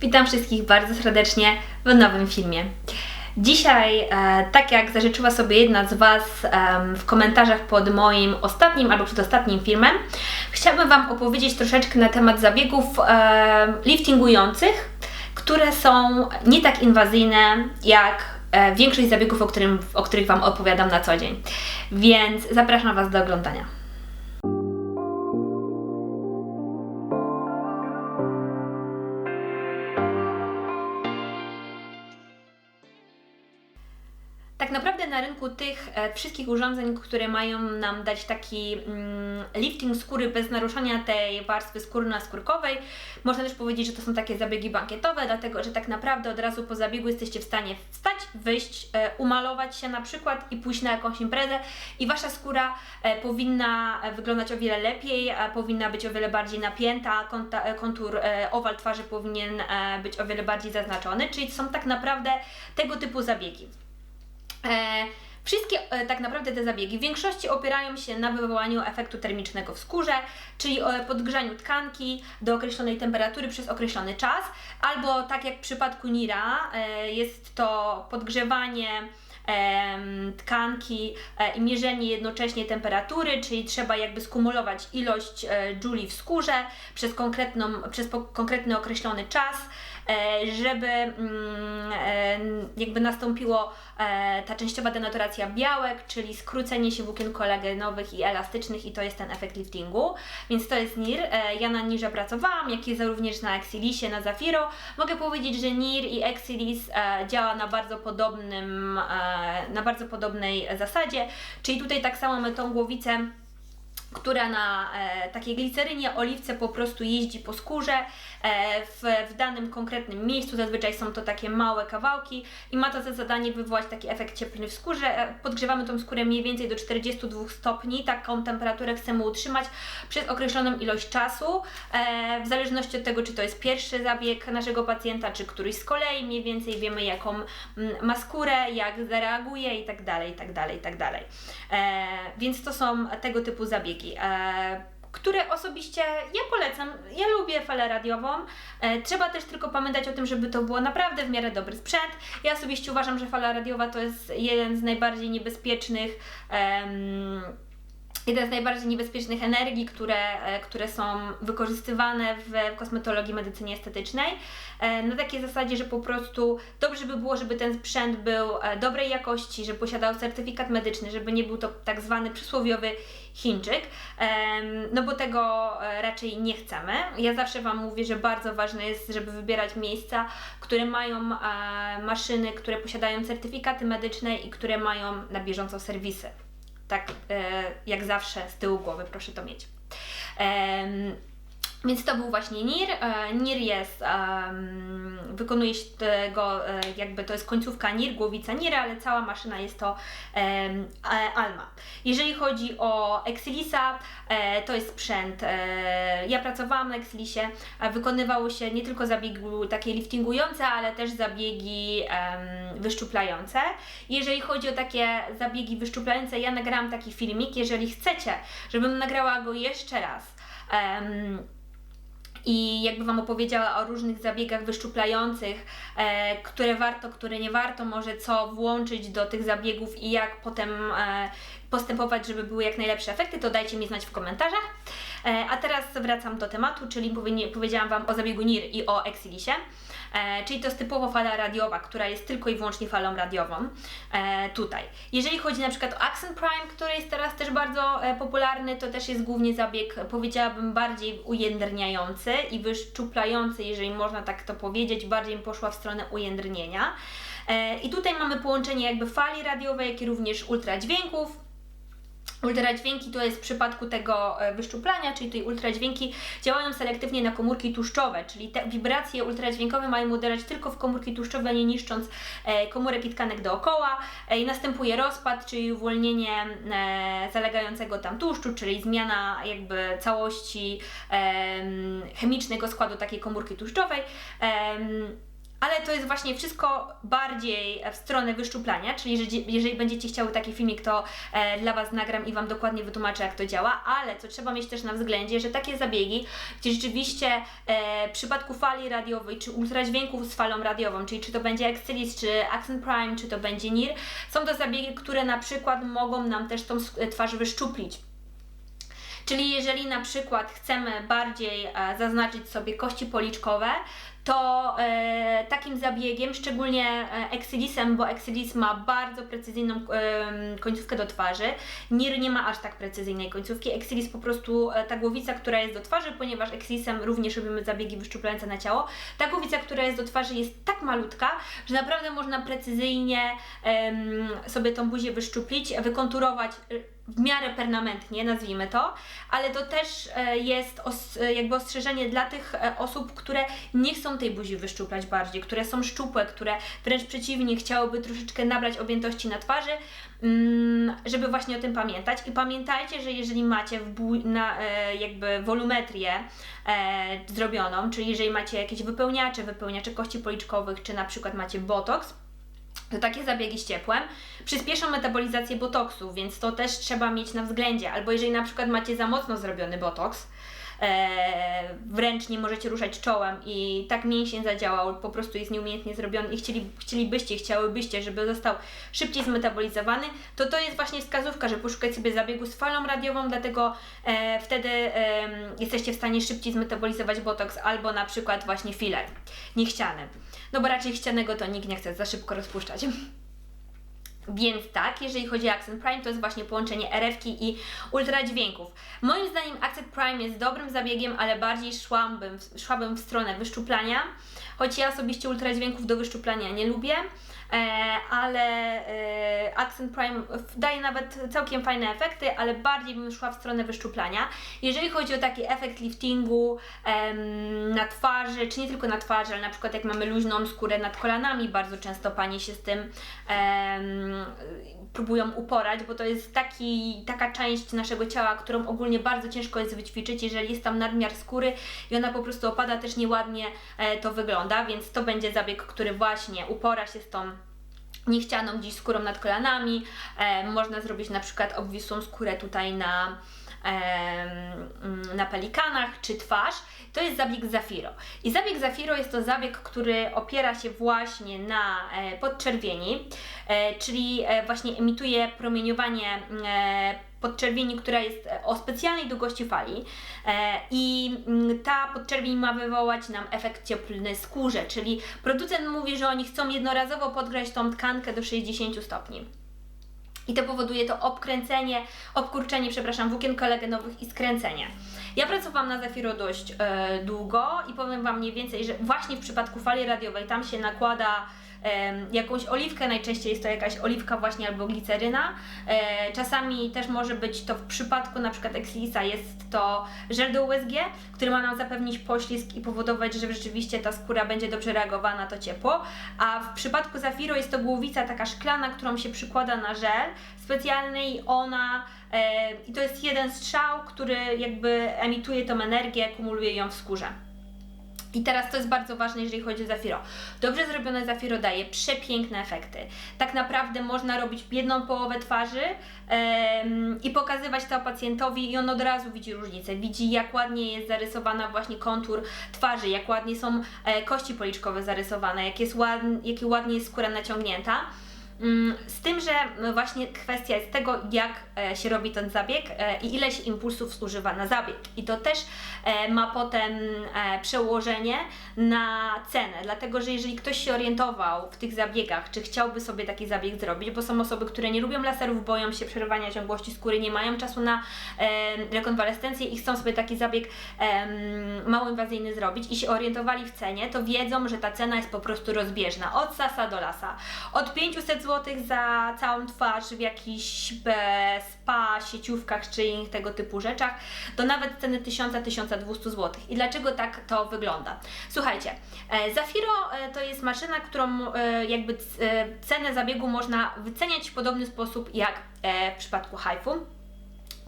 Witam wszystkich bardzo serdecznie w nowym filmie. Dzisiaj, e, tak jak zażyczyła sobie jedna z Was w komentarzach pod moim ostatnim albo przedostatnim filmem, chciałabym Wam opowiedzieć troszeczkę na temat zabiegów em, liftingujących, które są nie tak inwazyjne jak e, większość zabiegów, o, którym, o których Wam opowiadam na co dzień. Więc zapraszam Was do oglądania. Tych e, wszystkich urządzeń, które mają nam dać taki mm, lifting skóry bez naruszania tej warstwy skórno-skórkowej, można też powiedzieć, że to są takie zabiegi bankietowe, dlatego że tak naprawdę od razu po zabiegu jesteście w stanie wstać, wyjść, e, umalować się na przykład i pójść na jakąś imprezę. I Wasza skóra e, powinna wyglądać o wiele lepiej, powinna być o wiele bardziej napięta, kontur owal twarzy powinien być o wiele bardziej zaznaczony, czyli są tak naprawdę tego typu zabiegi. Wszystkie e, tak naprawdę te zabiegi w większości opierają się na wywołaniu efektu termicznego w skórze, czyli o podgrzaniu tkanki do określonej temperatury przez określony czas, albo tak jak w przypadku Nira, e, jest to podgrzewanie tkanki e, i mierzenie jednocześnie temperatury, czyli trzeba jakby skumulować ilość e, jouli w skórze przez, konkretną, przez konkretny określony czas, e, żeby mm, e, jakby nastąpiło e, ta częściowa denaturacja białek, czyli skrócenie się włókien kolagenowych i elastycznych i to jest ten efekt liftingu. Więc to jest NIR. E, ja na NIRze pracowałam, jak i również na Exilisie, na Zafiro. Mogę powiedzieć, że NIR i Exilis e, działa na bardzo podobnym, e, na bardzo podobnej zasadzie, czyli tutaj tak samo my tą głowicę która na e, takiej glicerynie, oliwce po prostu jeździ po skórze e, w, w danym konkretnym miejscu. Zazwyczaj są to takie małe kawałki i ma to za zadanie wywołać taki efekt cieplny w skórze. E, podgrzewamy tą skórę mniej więcej do 42 stopni. Taką temperaturę chcemy utrzymać przez określoną ilość czasu. E, w zależności od tego, czy to jest pierwszy zabieg naszego pacjenta, czy któryś z kolei, mniej więcej wiemy, jaką mm, ma skórę, jak zareaguje i tak dalej, i tak dalej, i tak dalej. E, więc to są tego typu zabiegi. E, które osobiście ja polecam. Ja lubię falę radiową. E, trzeba też tylko pamiętać o tym, żeby to było naprawdę w miarę dobry sprzęt. Ja osobiście uważam, że fala radiowa to jest jeden z najbardziej niebezpiecznych. em, Jeden z najbardziej niebezpiecznych energii, które, e, które są wykorzystywane w kosmetologii, medycynie estetycznej, e, na takiej zasadzie, że po prostu dobrze by było, żeby ten sprzęt był e, dobrej jakości, żeby posiadał certyfikat medyczny, żeby nie był to tak zwany przysłowiowy Chińczyk, no bo tego raczej nie chcemy. Ja zawsze Wam mówię, że bardzo ważne jest, żeby wybierać miejsca, które mają maszyny, które posiadają certyfikaty medyczne i które mają na bieżąco serwisy tak e, jak zawsze z tyłu głowy, proszę to mieć. Więc to był właśnie NIR. E, NIR jest, wykonuje się tego, e, jakby to jest końcówka NIR, głowica NIR, ale cała maszyna jest to e, ALMA. Jeżeli chodzi o Exilisa, e, to jest sprzęt. Ja pracowałam na Exilisie, wykonywało się nie tylko zabiegi takie liftingujące, ale też zabiegi wyszczuplające. Jeżeli chodzi o takie zabiegi wyszczuplające, ja nagrałam taki filmik. Jeżeli chcecie, żebym nagrała go jeszcze raz, i jakby Wam opowiedziała o różnych zabiegach wyszczuplających, e, które warto, które nie warto, może co włączyć do tych zabiegów i jak potem e, postępować, żeby były jak najlepsze efekty, to dajcie mi znać w komentarzach. E, a teraz wracam do tematu, czyli powie- powiedziałam Wam o zabiegu NIR i o Exilisie. E, czyli to jest typowo fala radiowa, która jest tylko i wyłącznie falą radiową e, tutaj. Jeżeli chodzi na przykład o Accent Prime, który jest teraz też bardzo popularny, to też jest głównie zabieg, powiedziałabym, bardziej ujędrniający i wyszczuplający, jeżeli można tak to powiedzieć, bardziej poszła w stronę ujędrnienia. I tutaj mamy połączenie jakby fali radiowej, jak i również ultradźwięków, Ultradźwięki to jest w przypadku tego e, wyszczuplania, czyli tutaj ultradźwięki działają selektywnie na komórki tłuszczowe, czyli te wibracje ultradźwiękowe mają uderzać tylko w komórki tłuszczowe, nie niszcząc e, komórek i tkanek dookoła e, i następuje rozpad, czyli uwolnienie zalegającego tam tłuszczu, czyli zmiana jakby całości em, chemicznego składu takiej komórki tłuszczowej. Ale to jest właśnie wszystko bardziej w stronę wyszczuplania, czyli jeżeli, jeżeli będziecie chciały taki filmik, to e, dla Was nagram i Wam dokładnie wytłumaczę, jak to działa, ale co trzeba mieć też na względzie, że takie zabiegi, gdzie rzeczywiście e, w przypadku fali radiowej, czy ultradźwięków z falą radiową, czyli czy to będzie Exilis, czy Accent Prime, czy to będzie NIR, są to zabiegi, które na przykład mogą nam też tą twarz wyszczuplić. Czyli jeżeli na przykład chcemy bardziej e, zaznaczyć sobie kości policzkowe, to e, takim zabiegiem, szczególnie e, Exilisem, bo Exilis ma bardzo precyzyjną e, końcówkę do twarzy, Nir nie ma aż tak precyzyjnej końcówki, Exilis po prostu e, ta głowica, która jest do twarzy, ponieważ Exilisem również robimy zabiegi wyszczuplające na ciało, ta głowica, która jest do twarzy jest tak malutka, że naprawdę można precyzyjnie sobie tą buzię wyszczuplić, wykonturować w miarę permanentnie, nazwijmy to, ale to też e, jest os, e, jakby ostrzeżenie dla tych e, osób, które nie chcą tej buzi wyszczuplać bardziej, które są szczupłe, które wręcz przeciwnie chciałyby troszeczkę nabrać objętości na twarzy, mm, żeby właśnie o tym pamiętać. I pamiętajcie, że jeżeli macie w na, jakby wolumetrię zrobioną, czyli jeżeli macie jakieś wypełniacze, wypełniacze kości policzkowych, czy na przykład macie botox, to takie zabiegi z ciepłem przyspieszą metabolizację botoksu, więc to też trzeba mieć na względzie. Albo jeżeli na przykład macie za mocno zrobiony botoks, e, wręcz nie możecie ruszać czołem i tak mięsień zadziałał, po prostu jest nieumiejętnie zrobiony i chcieli, chcielibyście, chciałybyście, żeby został szybciej zmetabolizowany, to to jest właśnie wskazówka, że poszukać sobie zabiegu z falą radiową, dlatego e, wtedy e, jesteście w stanie szybciej zmetabolizować botoks albo na przykład właśnie filler niechciany. No bo raczej chcianego to nikt nie chce za szybko rozpuszczać. Więc tak, jeżeli chodzi o Accent Prime, to jest właśnie połączenie RF i ultradźwięków. Moim zdaniem Accent Prime jest dobrym zabiegiem, ale bardziej szłabym, szłabym w stronę wyszczuplania, choć ja osobiście ultradźwięków do wyszczuplania nie lubię. E, ale e, Accent Prime daje nawet całkiem fajne efekty, ale bardziej bym szła w stronę wyszczuplania. Jeżeli chodzi o taki efekt liftingu na twarzy, czy nie tylko na twarzy, ale na przykład jak mamy luźną skórę nad kolanami, bardzo często panie się z tym próbują uporać, bo to jest taki, taka część naszego ciała, którą ogólnie bardzo ciężko jest wyćwiczyć, jeżeli jest tam nadmiar skóry i ona po prostu opada, też nieładnie e, to wygląda, więc to będzie zabieg, który właśnie upora się z tą niechcianą gdzieś skórą nad kolanami. E, można zrobić na przykład obwisłą skórę tutaj na, e, na pelikanach czy twarz. To jest zabieg Zafiro. I zabieg Zafiro jest to zabieg, który opiera się właśnie na e, podczerwieni, e, czyli e, właśnie emituje promieniowanie e, podczerwieni, która jest e, o specjalnej długości fali e, i mm, ta podczerwień ma wywołać nam efekt cieplny skórze, czyli producent mówi, że oni chcą jednorazowo podgrzać tą tkankę do 60 stopni. I to powoduje to obkręcenie, obkurczenie, przepraszam, włókien kolagenowych i skręcenie. Ja pracowałam na Zafiro dość e, długo i powiem Wam mniej więcej, że właśnie w przypadku fali radiowej tam się nakłada jakąś oliwkę, najczęściej jest to jakaś oliwka właśnie albo gliceryna. E, czasami też może być to w przypadku na przykład Exilisa jest to żel do USG, który ma nam zapewnić poślizg i powodować, że rzeczywiście ta skóra będzie dobrze reagowała na to ciepło. A w przypadku Zafiro jest to głowica taka szklana, którą się przykłada na żel specjalny i ona e, i to jest jeden strzał, który jakby emituje tą energię, kumuluje ją w skórze. I teraz to jest bardzo ważne, jeżeli chodzi o Zafiro. Dobrze zrobione Zafiro daje przepiękne efekty. Tak naprawdę można robić jedną połowę twarzy i pokazywać to pacjentowi i on od razu widzi różnicę. Widzi jak ładnie jest zarysowana właśnie kontur twarzy, jak ładnie są e, kości policzkowe zarysowane, jak jest ładnie, jakie ładnie jest skóra naciągnięta. Mm, z tym, że no właśnie kwestia jest tego, jak e, się robi ten zabieg e, i ile się impulsów zużywa na zabieg. I to też e, ma potem przełożenie na cenę, dlatego że jeżeli ktoś się orientował w tych zabiegach, czy chciałby sobie taki zabieg zrobić, bo są osoby, które nie lubią laserów, boją się przerywania ciągłości skóry, nie mają czasu na rekonwalescencję i chcą sobie taki zabieg mało inwazyjny zrobić i się orientowali w cenie, to wiedzą, że ta cena jest po prostu rozbieżna od sasa do lasa. Od 500 zł za całą twarz w jakichś spa, sieciówkach czy innych tego typu rzeczach, do nawet ceny 1000-1200 zł. I dlaczego tak to wygląda? Słuchajcie, e, Zafiro e, to jest maszyna, którą e, jakby cenę zabiegu można wyceniać w podobny sposób jak w przypadku HIFU.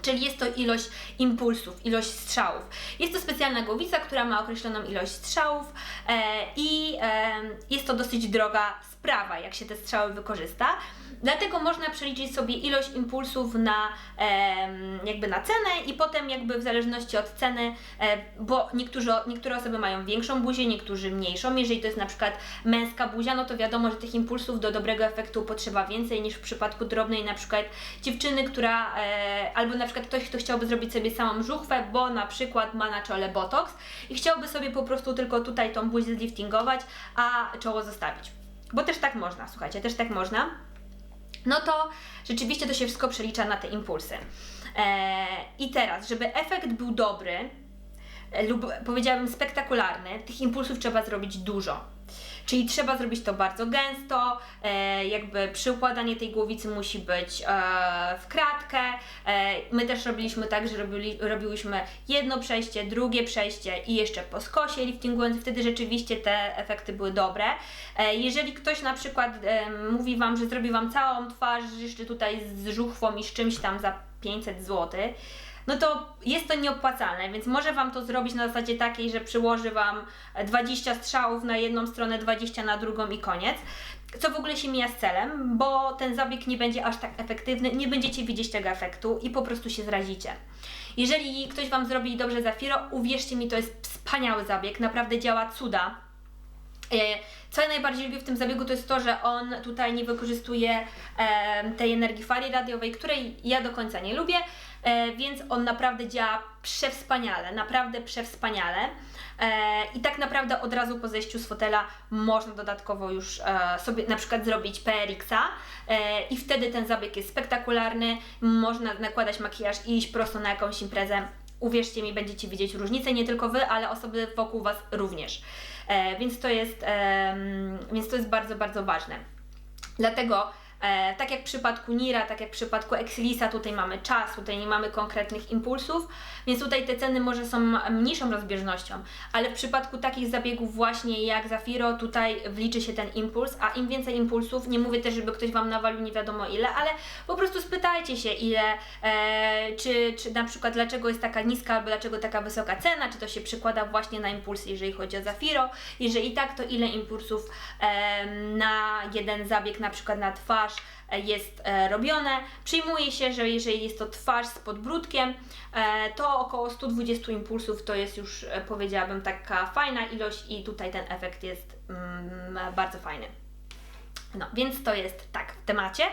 Czyli jest to ilość impulsów, ilość strzałów. Jest to specjalna głowica, która ma określoną ilość strzałów i jest to dosyć droga sprawa, jak się te strzały wykorzysta. Dlatego można przeliczyć sobie ilość impulsów na jakby na cenę i potem jakby w zależności od ceny, e, bo niektórzy, niektóre osoby mają większą buzię, niektórzy mniejszą. Jeżeli to jest na przykład męska buzia, no to wiadomo, że tych impulsów do dobrego efektu potrzeba więcej niż w przypadku drobnej na przykład dziewczyny, która e, albo na przykład ktoś, kto chciałby zrobić sobie samą żuchwę, bo na przykład ma na czole botox i chciałby sobie po prostu tylko tutaj tą buzię zliftingować, a czoło zostawić. Bo też tak można, słuchajcie, też tak można no to rzeczywiście to się wszystko przelicza na te impulsy. E, I teraz, żeby efekt był dobry, e, lub powiedziałabym spektakularny, tych impulsów trzeba zrobić dużo. Czyli trzeba zrobić to bardzo gęsto, e, jakby przyukładanie tej głowicy musi być e, w kratkę. E, my też robiliśmy tak, że robili, robiłyśmy jedno przejście, drugie przejście i jeszcze po skosie liftingując, wtedy rzeczywiście te efekty były dobre. Jeżeli ktoś na przykład mówi Wam, że zrobi Wam całą twarz jeszcze tutaj z żuchwą i z czymś tam za 500 zł, no to jest to nieopłacalne, więc może Wam to zrobić na zasadzie takiej, że przyłoży Wam 20 strzałów na jedną stronę, 20 na drugą i koniec. Co w ogóle się mija z celem, bo ten zabieg nie będzie aż tak efektywny, nie będziecie widzieć tego efektu i po prostu się zrazicie. Jeżeli ktoś Wam zrobi dobrze Zafiro, uwierzcie mi, to jest wspaniały zabieg, naprawdę działa cuda. E, Co ja najbardziej lubię w tym zabiegu, to jest to, że on tutaj nie wykorzystuje e, tej energii fali radiowej, której ja do końca nie lubię, e, więc on naprawdę działa przewspaniale, naprawdę przewspaniale. E, I tak naprawdę od razu po zejściu z fotela można dodatkowo już e, sobie na przykład zrobić PRX-a i wtedy ten zabieg jest spektakularny, można nakładać makijaż i iść prosto na jakąś imprezę. Uwierzcie mi, będziecie widzieć różnicę, nie tylko Wy, ale osoby wokół Was również. Więc, to jest, więc to jest bardzo, bardzo ważne. Dlatego, e, tak jak w przypadku Nira, tak jak w przypadku Exilisa, tutaj mamy czas, tutaj nie mamy konkretnych impulsów, więc tutaj te ceny może są mniejszą rozbieżnością, ale w przypadku takich zabiegów właśnie jak Zafiro, tutaj wliczy się ten impuls, a im więcej impulsów, nie mówię też, żeby ktoś Wam nawalił nie wiadomo ile, ale po prostu spytajcie się ile, e, czy, czy na przykład dlaczego jest taka niska albo dlaczego taka wysoka cena, czy to się przekłada właśnie na impulsy, jeżeli chodzi o Zafiro, jeżeli tak, to ile impulsów em, na jeden zabieg, na przykład na twarz e, jest e, robione. Przyjmuje się, że jeżeli jest to twarz z podbródkiem, e, to około 120 impulsów to jest już, powiedziałabym, taka fajna ilość i tutaj ten efekt jest mm, bardzo fajny. No, więc to jest tak w temacie.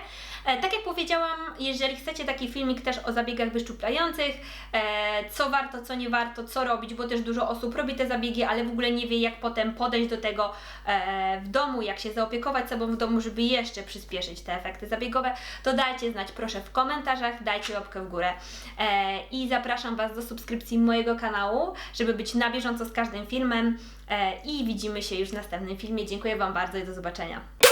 E, tak jak powiedziałam, jeżeli chcecie taki filmik też o zabiegach wyszczuplających, e, co warto, co nie warto, co robić, bo też dużo osób robi te zabiegi, ale w ogóle nie wie, jak potem podejść do tego e, w domu, jak się zaopiekować sobą w domu, żeby jeszcze przyspieszyć te efekty zabiegowe, to dajcie znać proszę w komentarzach, dajcie łapkę w górę. E, I zapraszam Was do subskrypcji mojego kanału, żeby być na bieżąco z każdym filmem. E, I widzimy się już w następnym filmie. Dziękuję Wam bardzo i do zobaczenia.